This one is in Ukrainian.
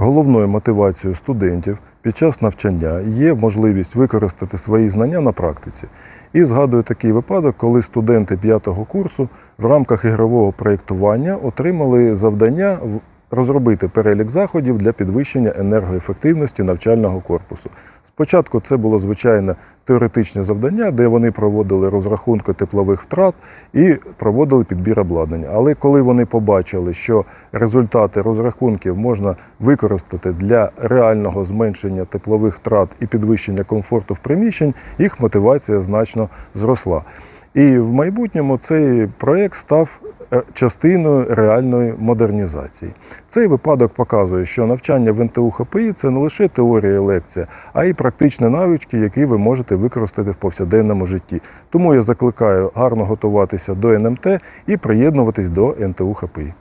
Головною мотивацією студентів під час навчання є можливість використати свої знання на практиці. І згадую такий випадок, коли студенти п'ятого курсу в рамках ігрового проєктування отримали завдання розробити перелік заходів для підвищення енергоефективності навчального корпусу. Спочатку це було звичайне теоретичне завдання, де вони проводили розрахунки теплових втрат і проводили підбір обладнання. Але коли вони побачили, що результати розрахунків можна використати для реального зменшення теплових втрат і підвищення комфорту в приміщень, їх мотивація значно зросла. І в майбутньому цей проєкт став частиною реальної модернізації. Цей випадок показує, що навчання в НТУ ХПІ це не лише теорія і лекція, а й практичні навички, які ви можете використати в повсякденному житті. Тому я закликаю гарно готуватися до НМТ і приєднуватись до НТУ ХПІ.